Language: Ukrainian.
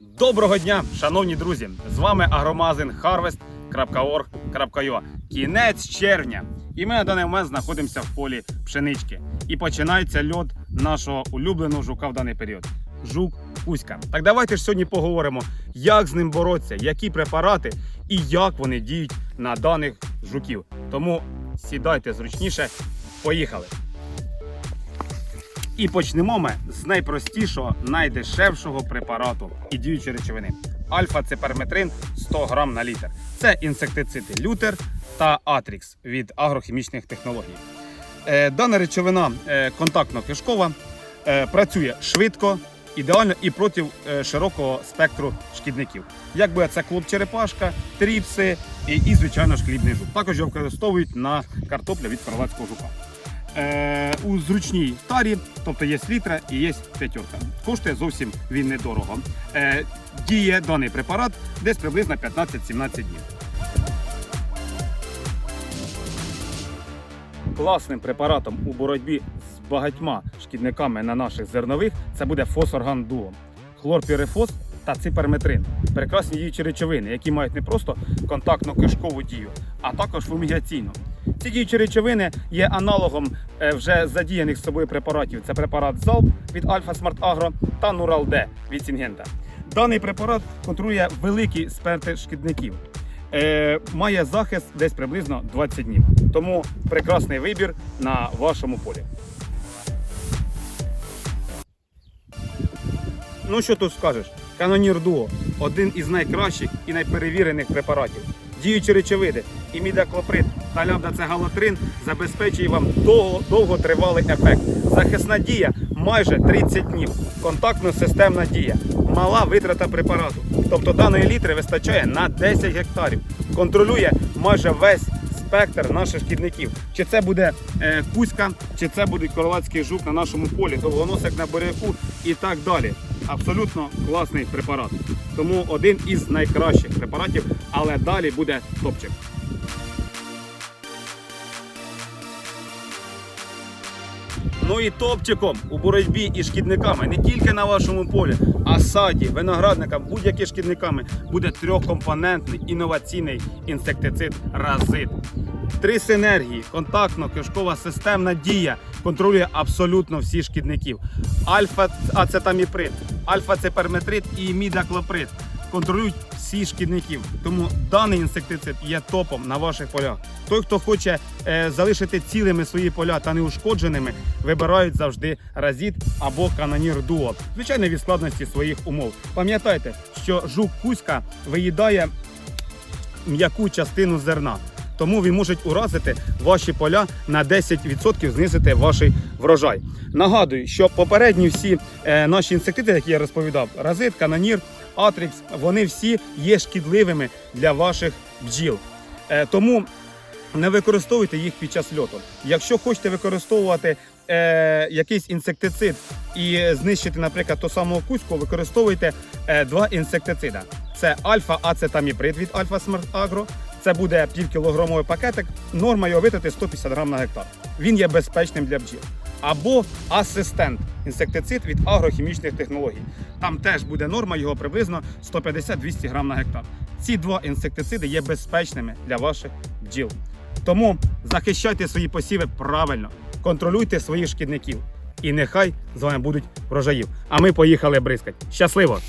Доброго дня, шановні друзі! З вами агромагазин harvest.org.ua. Кінець червня. І ми на даний момент знаходимося в полі пшенички. І починається льот нашого улюбленого жука в даний період. Жук Кузька. Так давайте ж сьогодні поговоримо, як з ним боротися, які препарати і як вони діють на даних жуків. Тому сідайте зручніше, поїхали. І почнемо ми з найпростішого, найдешевшого препарату і діючої речовини. Альфа-цеперметрин 100 грам на літр. Це інсектициди Лютер та Атрікс від агрохімічних технологій. Е, Дана речовина е, контактно-кишкова, е, працює швидко, ідеально і проти широкого спектру шкідників. Як би це клоп-черепашка, тріпси і, і звичайно ж хлібний жук. Також його використовують на картоплю від крилацького жука. Е, у зручній тарі, тобто є літра і є п'ятерка. Коштує зовсім він недорого. Е, діє даний препарат десь приблизно 15-17 днів. Класним препаратом у боротьбі з багатьма шкідниками на наших зернових це буде фосорган дуо, хлорпірифос та циперметрин. Прекрасні діючі речовини, які мають не просто контактно-кишкову дію, а також фумігаційну. Ці діючі речовини є аналогом е, вже задіяних з собою препаратів. Це препарат Залп від Альфа Смарт Агро та Нурал Д від Сінгента. Даний препарат контролює великий спектр шкідників. Е, має захист десь приблизно 20 днів. Тому прекрасний вибір на вашому полі. Ну що тут скажеш? Канонір Дуо один із найкращих і найперевірених препаратів. Діючі речовини, імідаклоприд та лямдацегалотрин забезпечує вам довго, довготривалий ефект. Захисна дія майже 30 днів. Контактно-системна дія. Мала витрата препарату. Тобто даної літри вистачає на 10 гектарів. Контролює майже весь спектр наших шкідників. Чи це буде е, кузька, чи це буде королацький жук на нашому полі, довгоносик на буряку і так далі. Абсолютно класний препарат. Тому один із найкращих препаратів, але далі буде топчик. Ну і топчиком у боротьбі із шкідниками не тільки на вашому полі, а саді, виноградникам, будь-які шкідниками буде трьохкомпонентний інноваційний інсектицид Разит. Три синергії, контактно, кишкова системна дія контролює абсолютно всіх шкідників. Альфа-ацетаміприд, альфа-цеперметрид і мідаклоприд контролюють всі шкідників. Тому даний інсектицид є топом на ваших полях. Той, хто хоче е, залишити цілими свої поля та неушкодженими, вибирають завжди разіт або канонір дуо. Звичайно, від складності своїх умов. Пам'ятайте, що жук кузька виїдає м'яку частину зерна. Тому він можуть уразити ваші поля на 10% знизити ваш врожай. Нагадую, що попередні всі е, наші інсектициди, які я розповідав, разит, канонір, атрікс, вони всі є шкідливими для ваших бджіл. Е, тому не використовуйте їх під час льоту. Якщо хочете використовувати е, якийсь інсектицид і знищити, наприклад, ту саму кузьку, використовуйте е, два інсектицида. Це альфа-ацетаміприд від Альфа Смарт Агро. Це буде півкілограмовий пакетик. Норма його витрати 150 грам на гектар. Він є безпечним для бджіл. Або асистент інсектицид від агрохімічних технологій. Там теж буде норма його приблизно 150-200 грам на гектар. Ці два інсектициди є безпечними для ваших бджіл. Тому захищайте свої посіви правильно, контролюйте своїх шкідників. І нехай з вами будуть врожаїв. А ми поїхали бризкать. Щасливо!